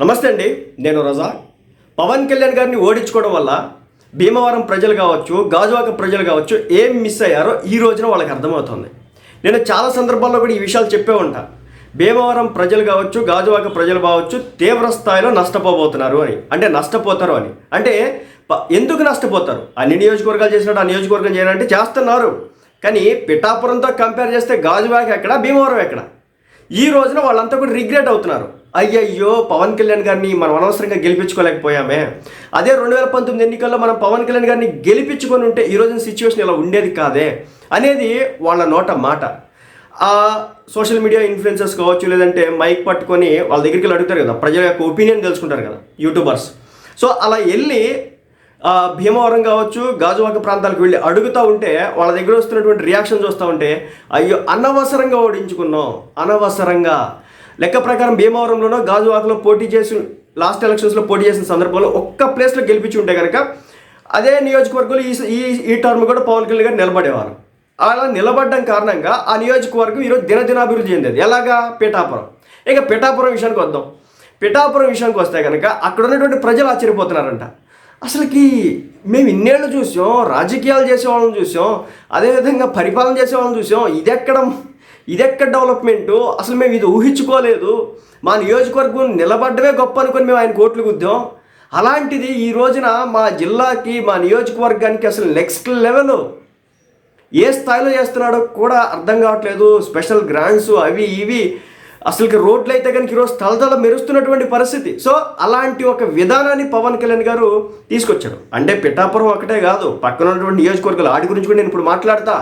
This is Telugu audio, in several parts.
నమస్తే అండి నేను రజా. పవన్ కళ్యాణ్ గారిని ఓడించుకోవడం వల్ల భీమవరం ప్రజలు కావచ్చు గాజువాక ప్రజలు కావచ్చు ఏం మిస్ అయ్యారో ఈ రోజున వాళ్ళకి అర్థమవుతుంది. నేను చాలా సందర్భాల్లో కూడా ఈ విషయాలు చెప్పే ఉంటా. భీమవరం ప్రజలు కావచ్చు గాజువాక ప్రజలు కావచ్చు తీవ్ర స్థాయిలో నష్టపోబోతున్నారు అని. అంటే నష్టపోతారు అని. అంటే ఎందుకు నష్టపోతారు? అన్ని నియోజకవర్గాలు చేసినట్టు ఆ నియోజకవర్గం చేయాలంటే చేస్తున్నారు. కానీ పిఠాపురంతో కంపేర్ చేస్తే గాజువాక ఎక్కడ భీమవరం ఎక్కడ? ఈ రోజున వాళ్ళంతా కూడా రిగ్రెట్ అవుతున్నారు. అయ్యయ్యో పవన్ కళ్యాణ్ గారిని మనం అనవసరంగా గెలిపించుకోలేకపోయామే. అదే రెండు వేల పంతొమ్మిది ఎన్నికల్లో మనం పవన్ కళ్యాణ్ గారిని గెలిపించుకొని ఉంటే ఈ రోజున సిచ్యువేషన్ ఇలా ఉండేది కాదే? అనేది వాళ్ళ నోట మాట. ఆ సోషల్ మీడియా ఇన్ఫ్లుయెన్సర్స్ కావచ్చు లేదంటే మైక్ పట్టుకొని వాళ్ళ దగ్గరికి వెళ్ళి అడుగుతారు కదా ప్రజల యొక్క ఒపీనియన్ తెలుసుకుంటారు కదా యూట్యూబర్స్. సో అలా వెళ్ళి భీమవరం కావచ్చు గాజువాక ప్రాంతాలకు వెళ్ళి అడుగుతూ ఉంటే వాళ్ళ దగ్గర వస్తున్నటువంటి రియాక్షన్ చూస్తూ ఉంటే అయ్యో అనవసరంగా ఓడించుకున్నాం అనవసరంగా. లెక్క ప్రకారం భీమవరంలోనో గాజువాకలో పోటీ చేసి లాస్ట్ ఎలక్షన్స్లో పోటీ చేసిన సందర్భంలో ఒక్క ప్లేస్లో గెలిపించి ఉంటే కనుక అదే నియోజకవర్గంలో ఈ ఈ ఈ టర్మ్ కూడా పవన్ కళ్యాణ్ గారు నిలబడేవారు. అలా నిలబడడం కారణంగా ఆ నియోజకవర్గం ఈరోజు దినదినాభివృద్ధి చెందేది. ఎలాగా? పిఠాపురం. ఇక పిఠాపురం విషయానికి వద్దాం. పిఠాపురం విషయానికి వస్తే కనుక అక్కడ ఉన్నటువంటి ప్రజలు ఆశ్చర్యపోతున్నారంట. అసలుకి మేము ఇన్నేళ్ళు చూసాం రాజకీయాలు చేసేవాళ్ళని చూసాం అదేవిధంగా పరిపాలన చేసే వాళ్ళని చూసాం ఇదెక్కడ ఇదెక్కడ డెవలప్మెంటు? అసలు మేము ఇది ఊహించుకోలేదు. మా నియోజకవర్గం నిలబడ్డమే గొప్ప అనుకొని మేము ఆయన కోట్లు గుద్దాం. అలాంటిది ఈ రోజున మా జిల్లాకి మా నియోజకవర్గానికి అసలు నెక్స్ట్ లెవెల్. ఏ స్థాయిలో చేస్తున్నాడో కూడా అర్థం కావట్లేదు. స్పెషల్ గ్రాంట్స్ అవి ఇవి. అసలుకి రోడ్లు అయితే కనుక ఈరోజు తలతల మెరుస్తున్నటువంటి పరిస్థితి. సో అలాంటి ఒక విధానాన్ని పవన్ కళ్యాణ్ గారు తీసుకొచ్చాడు. అంటే పిఠాపురం ఒకటే కాదు. పక్కన ఉన్నటువంటి నియోజకవర్గాలు వాటి గురించి కూడా నేను ఇప్పుడు మాట్లాడతా.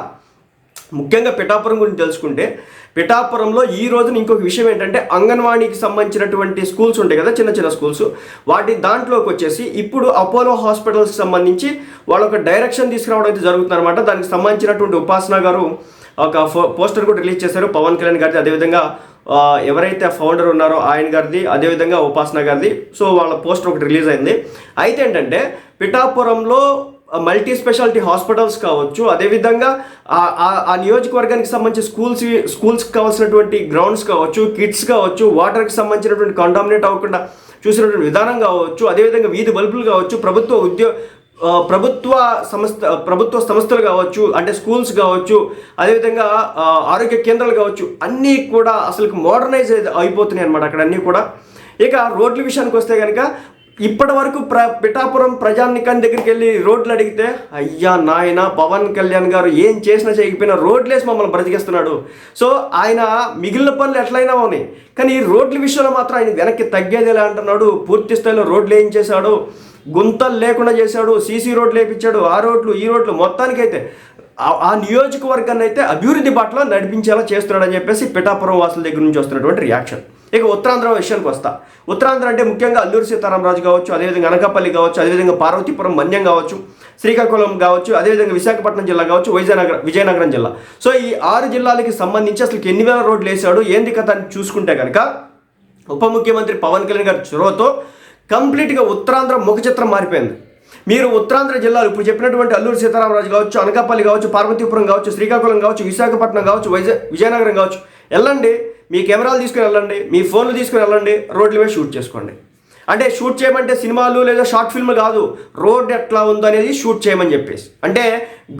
ముఖ్యంగా పిఠాపురం గురించి తెలుసుకుంటే పిఠాపురంలో ఈ రోజున ఇంకొక విషయం ఏంటంటే అంగన్వాడీకి సంబంధించినటువంటి స్కూల్స్ ఉంటాయి కదా చిన్న చిన్న స్కూల్స్. వాటి దాంట్లోకి వచ్చేసి ఇప్పుడు అపోలో హాస్పిటల్స్కి సంబంధించి వాళ్ళ ఒక డైరెక్షన్ తీసుకురావడం అయితే జరుగుతుంది అనమాట దానికి సంబంధించినటువంటి ఉపాసన గారు ఒక ఫో- పోస్టర్ కూడా రిలీజ్ చేశారు. పవన్ కళ్యాణ్ గారిది అదేవిధంగా ఎవరైతే ఫౌండర్ ఉన్నారో ఆయన గారిది అదేవిధంగా ఉపాసన గారిది. సో వాళ్ళ పోస్టర్ ఒకటి రిలీజ్ అయింది. అయితే ఏంటంటే పిఠాపురంలో మల్టీ స్పెషాలిటీ హాస్పిటల్స్ కావచ్చు. అదేవిధంగా ఆ- ఆ- నియోజకవర్గానికి సంబంధించి స్కూల్స్ స్కూల్స్కి కావాల్సినటువంటి గ్రౌండ్స్ కావచ్చు కిట్స్ కావచ్చు వాటర్కి సంబంధించినటువంటి కంటామినేట్ అవ్వకుండా చూసినటువంటి విధానం కావచ్చు. అదేవిధంగా వీధి బల్బులు కావచ్చు ప్రభుత్వ ఉద్యోగ ప్రభుత్వ సంస్థ ప్రభుత్వ సంస్థలు కావచ్చు అంటే స్కూల్స్ కావచ్చు అదేవిధంగా ఆరోగ్య కేంద్రాలు కావచ్చు అన్నీ కూడా అసలు మోడర్నైజ్ అయిపోతున్నాయి అనమాట అక్కడ అన్నీ కూడా. ఇక రోడ్ల విషయానికి వస్తే కనుక ఇప్పటి వరకు ప్ర పిఠాపురం ప్రజానికాన్ని దగ్గరికి వెళ్ళి రోడ్లు అడిగితే అయ్యా నాయన పవన్ కళ్యాణ్ గారు ఏం చేసినా చేయకపోయినా రోడ్లేసి మమ్మల్ని బ్రతికిస్తున్నాడు. సో ఆయన మిగిలిన పనులు ఎట్లయినా ఉన్నాయి. కానీ ఈ రోడ్ల విషయంలో మాత్రం ఆయన వెనక్కి తగ్గేది ఎలా అంటున్నాడు? పూర్తి స్థాయిలో రోడ్లు ఏం చేశాడు? గుంతలు లేకుండా చేశాడు? సీసీ రోడ్లు వేయించాడు ఆ రోడ్లు ఈ రోడ్లు మొత్తానికైతే ఆ- ఆ నియోజకవర్గాన్ని అయితే అభివృద్ధి బాటలో నడిపించేలా చేస్తున్నాడని చెప్పేసి పిఠాపురం వాసుల దగ్గర నుంచి వస్తున్నటువంటి రియాక్షన్. ఇక ఉత్తరాంధ్ర విషయానికి వస్తా. ఉత్తరాంధ్ర అంటే ముఖ్యంగా అల్లూరి సీతారామరాజు కావచ్చు అదేవిధంగా అనకాపల్లి కావచ్చు అదేవిధంగా పార్వతీపురం మన్యం కావచ్చు శ్రీకాకుళం కావచ్చు అదేవిధంగా విశాఖపట్నం జిల్లా కావచ్చు విజయనగరం విజయనగరం జిల్లా. సో ఈ ఆరు జిల్లాలకి సంబంధించి అసలు ఎన్ని వేల రోడ్లు వేసాడు ఏంది కథ అని చూసుకుంటే కనుక ఉప ముఖ్యమంత్రి పవన్ కళ్యాణ్ గారి చొరవతో కంప్లీట్గా ఉత్తరాంధ్ర ముఖ చిత్రం మారిపోయింది. మీరు ఉత్తరాంధ్ర జిల్లాలు ఇప్పుడు చెప్పినటువంటి అల్లూరు సీతారామరాజు కావచ్చు అనకాపల్లి కావచ్చు పార్వతీపురం కావచ్చు శ్రీకాకుళం కావచ్చు విశాఖపట్నం కావచ్చు వైజ విజయనగరం కావచ్చు వెళ్ళండి మీ కెమెరాలు తీసుకుని వెళ్ళండి మీ ఫోన్లు తీసుకుని వెళ్ళండి రోడ్ల మీద షూట్ చేసుకోండి. అంటే షూట్ చేయమంటే సినిమాలు లేదా షార్ట్ ఫిల్మ్ కాదు రోడ్ ఎట్లా ఉందో అనేది షూట్ చేయమని చెప్పేసి. అంటే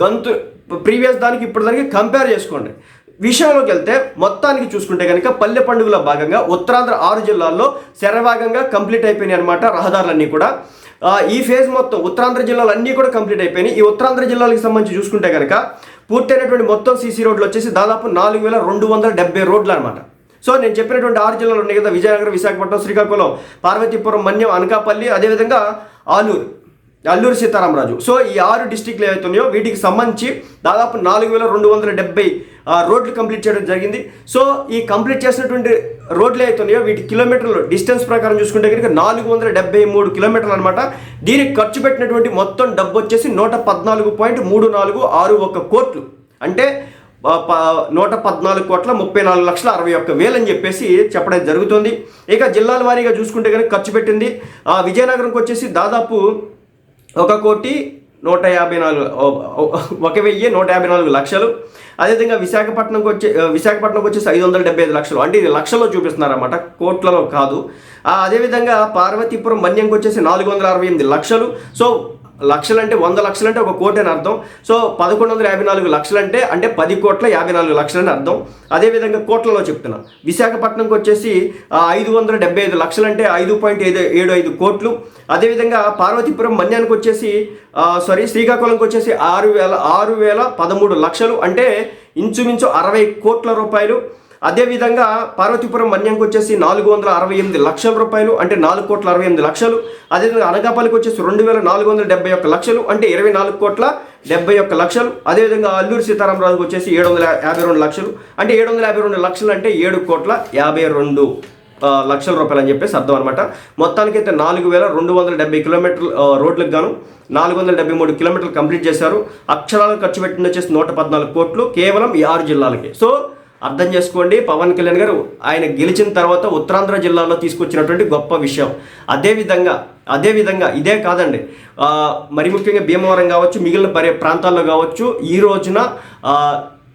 గంతు ప్రీవియస్ దానికి ఇప్పుడు దానికి కంపేర్ చేసుకోండి. విషయంలోకి వెళ్తే మొత్తానికి చూసుకుంటే కనుక పల్లె పండుగలో భాగంగా ఉత్తరాంధ్ర ఆరు జిల్లాల్లో శరభాగంగా కంప్లీట్ అయిపోయినాయి అనమాట రహదారులన్నీ కూడా. ఈ ఫేజ్ మొత్తం ఉత్తరాంధ్ర జిల్లాలు అన్నీ కూడా కంప్లీట్ అయిపోయినాయి. ఈ ఉత్తరాంధ్ర జిల్లాలకు సంబంధించి చూసుకుంటే కనుక పూర్తయినటువంటి మొత్తం సీసీ రోడ్లు వచ్చేసి దాదాపు నాలుగు వేల రెండు వందల డెబ్బై రోడ్లు అనమాట సో నేను చెప్పినటువంటి ఆరు జిల్లాలు ఉన్నాయి కదా విజయనగరం విశాఖపట్నం శ్రీకాకుళం పార్వతీపురం మన్యం అనకాపల్లి అదేవిధంగా ఆలూరు అల్లూరు సీతారామరాజు. సో ఈ ఆరు డిస్టిక్లు ఏవైతున్నాయో వీటికి సంబంధించి దాదాపు నాలుగు వేల రెండు వందల డెబ్బై రోడ్లు కంప్లీట్ చేయడం జరిగింది. సో ఈ కంప్లీట్ చేసినటువంటి రోడ్లు ఏవైతున్నాయో వీటి కిలోమీటర్లు డిస్టెన్స్ ప్రకారం చూసుకుంటే కనుక నాలుగు వందల డెబ్బై మూడు కిలోమీటర్లు అనమాట దీనికి ఖర్చు పెట్టినటువంటి మొత్తం డబ్బు వచ్చేసి నూట పద్నాలుగు పాయింట్ మూడు నాలుగు ఆరు ఒక్క కోట్లు. అంటే నూట పద్నాలుగు కోట్ల ముప్పై నాలుగు లక్షల అరవై ఒక్క వేలు అని చెప్పేసి చెప్పడం జరుగుతుంది. ఇక జిల్లాల వారీగా చూసుకుంటే కనుక ఖర్చు పెట్టింది. ఆ, విజయనగరంకి వచ్చేసి దాదాపు ఒక కోటి నూట యాభై నాలుగు ఒక వెయ్యి నూట యాభై నాలుగు లక్షలు. అదేవిధంగా విశాఖపట్నంకి వచ్చే విశాఖపట్నంకి వచ్చేసి ఐదు వందల డెబ్బై ఐదు లక్షలు. అంటే ఇది లక్షల్లో చూపిస్తున్నారన్నమాట కోట్లలో కాదు. అదేవిధంగా పార్వతీపురం మన్యంకి వచ్చేసి నాలుగు వందల అరవై ఎనిమిది లక్షలు. సో లక్షలు అంటే వంద లక్షలు అంటే ఒక కోటి అని అర్థం. సో పదకొండు వందల యాభై నాలుగు లక్షలు అంటే అంటే పది కోట్ల యాభై నాలుగు లక్షలు అని అర్థం. అదేవిధంగా కోట్లలో చెప్తున్నా. విశాఖపట్నంకి వచ్చేసి ఐదు వందల డెబ్బై ఐదు లక్షలు అంటే ఐదు పాయింట్ ఐదు ఏడు ఐదు కోట్లు. అదేవిధంగా పార్వతీపురం మన్యానికి వచ్చేసి సారీ శ్రీకాకుళంకి వచ్చేసి ఆరు వేల ఆరు వేల పదమూడు లక్షలు. అంటే ఇంచుమించు అరవై కోట్ల రూపాయలు. అదేవిధంగా పార్వతీపురం మన్యంకి వచ్చేసి నాలుగు వందల అరవై ఎనిమిది లక్షల రూపాయలు అంటే నాలుగు కోట్ల అరవై ఎనిమిది లక్షలు. అదేవిధంగా అనకాపల్లికి వచ్చేసి రెండు వేల నాలుగు వందల డెబ్బై ఒక్క లక్షలు అంటే ఇరవై నాలుగు కోట్ల డెబ్బై ఒక్క లక్షలు. అదేవిధంగా అల్లూరు సీతారామరాజుకి వచ్చేసి ఏడు వందల యాభై రెండు లక్షలు అంటే ఏడు వందల యాభై రెండు లక్షలు అంటే ఏడు కోట్ల యాభై రెండు లక్షల రూపాయలు అని చెప్పేసి అర్థం అనమాట మొత్తానికైతే నాలుగు వేల రెండు వందల డెబ్బై కిలోమీటర్లు రోడ్లకు గాను నాలుగు వందల డెబ్బై మూడు కిలోమీటర్లు కంప్లీట్ చేశారు. అక్షరాలను ఖర్చు పెట్టింది వచ్చేసి నూట పద్నాలుగు కోట్లు కేవలం ఈ ఆరు జిల్లాలకి. సో అర్థం చేసుకోండి. పవన్ కళ్యాణ్ గారు ఆయన గెలిచిన తర్వాత ఉత్తరాంధ్ర జిల్లాలో తీసుకొచ్చినటువంటి గొప్ప విషయం. అదేవిధంగా అదేవిధంగా ఇదే కాదండి. మరి ముఖ్యంగా భీమవరం కావచ్చు మిగిలిన పరి ప్రాంతాల్లో కావచ్చు ఈ రోజున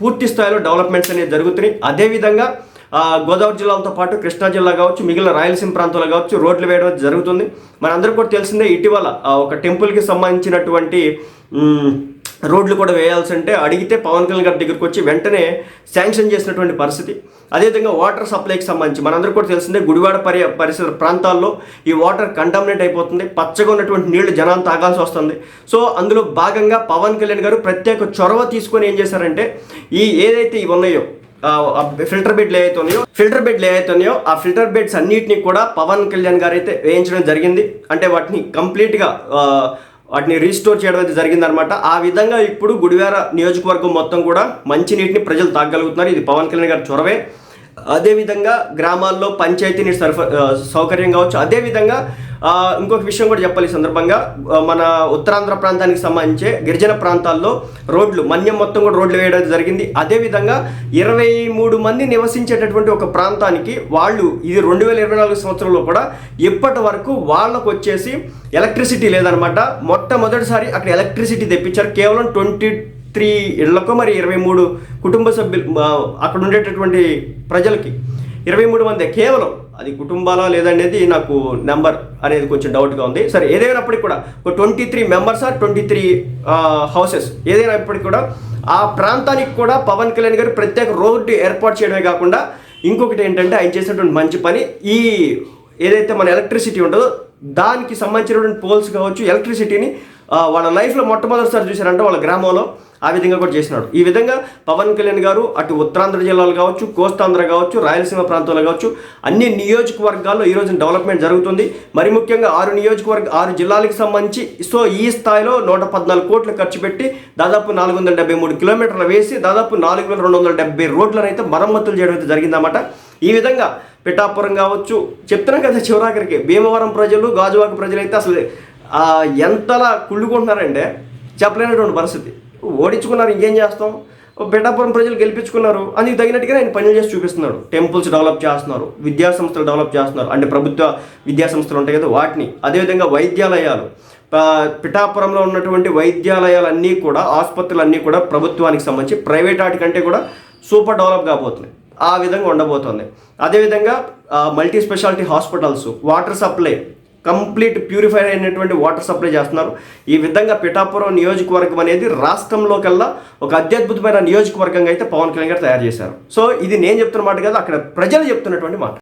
పూర్తి స్థాయిలో డెవలప్మెంట్స్ అనేవి జరుగుతున్నాయి. అదేవిధంగా గోదావరి జిల్లాలతో పాటు కృష్ణా జిల్లా కావచ్చు మిగిలిన రాయలసీమ ప్రాంతాలు కావచ్చు రోడ్లు వేయడం జరుగుతుంది. మనందరికీ కూడా తెలిసిందే ఇటీవల ఒక టెంపుల్కి సంబంధించినటువంటి రోడ్లు కూడా వేయాల్సి ఉంటే అడిగితే పవన్ కళ్యాణ్ గారి దగ్గరికి వచ్చి వెంటనే శాంక్షన్ చేసినటువంటి పరిస్థితి. అదేవిధంగా వాటర్ సప్లైకి సంబంధించి మనందరికీ కూడా తెలిసిందే గుడివాడ పరి పరిసర ప్రాంతాల్లో ఈ వాటర్ కంటామినేట్ అయిపోతుంది. పచ్చగా ఉన్నటువంటి నీళ్ళు జనాలు తాగాల్సి వస్తుంది. సో అందులో భాగంగా పవన్ కళ్యాణ్ గారు ప్రత్యేక చొరవ తీసుకొని ఏం చేశారంటే ఈ ఏదైతే ఇవి ఉన్నాయో ఫిల్టర్ బెడ్లు ఏవైతే ఉన్నాయో ఫిల్టర్ బెడ్లు ఏవైతే ఉన్నాయో ఆ ఫిల్టర్ బెడ్స్ అన్నిటిని కూడా పవన్ కళ్యాణ్ గారు అయితే వేయించడం జరిగింది. అంటే వాటిని కంప్లీట్గా వాటిని రీస్టోర్ చేయడం అయితే జరిగిందనమాట ఆ విధంగా ఇప్పుడు గుడివార నియోజకవర్గం మొత్తం కూడా మంచినీటిని ప్రజలు తాగలుగుతున్నారు. ఇది పవన్ కళ్యాణ్ గారి చొరవే. అదేవిధంగా గ్రామాల్లో పంచాయతీ నీటి సరఫ సౌకర్యం కావచ్చు. అదేవిధంగా ఇంకొక విషయం కూడా చెప్పాలి ఈ సందర్భంగా. మన ఉత్తరాంధ్ర ప్రాంతానికి సంబంధించి గిరిజన ప్రాంతాల్లో రోడ్లు మన్యం మొత్తం కూడా రోడ్లు వేయడం జరిగింది. అదేవిధంగా ఇరవై మూడు మంది నివసించేటటువంటి ఒక ప్రాంతానికి వాళ్ళు ఇది రెండు వేల ఇరవై నాలుగు సంవత్సరంలో కూడా ఇప్పటి వరకు వాళ్ళకు వచ్చేసి ఎలక్ట్రిసిటీ లేదనమాట. మొట్టమొదటిసారి అక్కడ ఎలక్ట్రిసిటీ తెప్పించారు. కేవలం ట్వంటీ త్రీ ఇళ్ళకు మరి ఇరవై మూడు కుటుంబ సభ్యులు అక్కడ ఉండేటటువంటి ప్రజలకి ఇరవై మూడు మంది. కేవలం అది కుటుంబాలా లేదనేది నాకు నెంబర్ అనేది కొంచెం డౌట్గా ఉంది. సరే ఏదైనప్పటికీ కూడా ఒక twenty three members or twenty three houses. ఏదైనప్పటికీ కూడా ఆ ప్రాంతానికి కూడా పవన్ కళ్యాణ్ గారు ప్రత్యేక రోడ్డు ఏర్పాటు చేయడమే కాకుండా ఇంకొకటి ఏంటంటే ఆయన చేసినటువంటి మంచి పని. ఈ ఏదైతే మన ఎలక్ట్రిసిటీ ఉంటుందో దానికి సంబంధించినటువంటి పోల్స్ కావచ్చు ఎలక్ట్రిసిటీని వాళ్ళ లైఫ్లో మొట్టమొదటిసారి చూశారంటే వాళ్ళ గ్రామంలో ఆ విధంగా కూడా చేసినాడు. ఈ విధంగా పవన్ కళ్యాణ్ గారు అటు ఉత్తరాంధ్ర జిల్లాలు కావచ్చు కోస్తాంధ్ర కావచ్చు రాయలసీమ ప్రాంతాలు కావచ్చు అన్ని నియోజకవర్గాల్లో ఈ రోజున డెవలప్మెంట్ జరుగుతుంది. మరి ముఖ్యంగా ఆరు నియోజకవర్గ ఆరు జిల్లాలకు సంబంధించి సో ఈ స్థాయిలో నూట పద్నాలుగు కోట్లు ఖర్చు పెట్టి దాదాపు నాలుగు వందల డెబ్బై మూడు కిలోమీటర్లు వేసి దాదాపు నాలుగు వేల రెండు వందల డెబ్బై రోడ్లను అయితే మరమ్మతులు చేయడం అయితే జరిగిందన్నమాట. ఈ విధంగా పిఠాపురం కావచ్చు చెప్తున్నాం కదా చివరాఖరికి భీమవరం ప్రజలు గాజువాక ప్రజలు అయితే అసలు ఎంతలా కుళ్ళుకుంటున్నారంటే చెప్పలేనటువంటి పరిస్థితి. ఓడించుకున్నారు ఇంకేం చేస్తాం? పిఠాపురం ప్రజలు గెలిపించుకున్నారు అందుకు తగినట్టుగా ఆయన పనులు చేసి చూపిస్తున్నాడు. టెంపుల్స్ డెవలప్ చేస్తున్నారు విద్యాసంస్థలు డెవలప్ చేస్తున్నారు అంటే ప్రభుత్వ విద్యాసంస్థలు ఉంటాయి కదా వాటిని. అదేవిధంగా వైద్యాలయాలు. పిఠాపురంలో ఉన్నటువంటి వైద్యాలయాలన్నీ కూడా ఆసుపత్రులు అన్నీ కూడా ప్రభుత్వానికి సంబంధించి ప్రైవేట్ వాటి కంటే కూడా సూపర్ డెవలప్ కాబోతున్నాయి. ఆ విధంగా ఉండబోతోంది. అదేవిధంగా multi speciality hospitals water supply complete purify అయినటువంటి వాటర్ సప్లై చేస్తున్నారు. ఈ విధంగా పిఠాపురం నియోజకవర్గం అనేది రాష్ట్రంలో కల్లా ఒక అత్యద్భుతమైన నియోజకవర్గంగా అయితే పవన్ కళ్యాణ్ గారు తయారు చేశారు. సో ఇది నేను చెప్తున్న మాట కదా అక్కడ ప్రజలు చెప్తున్నటువంటి మాట.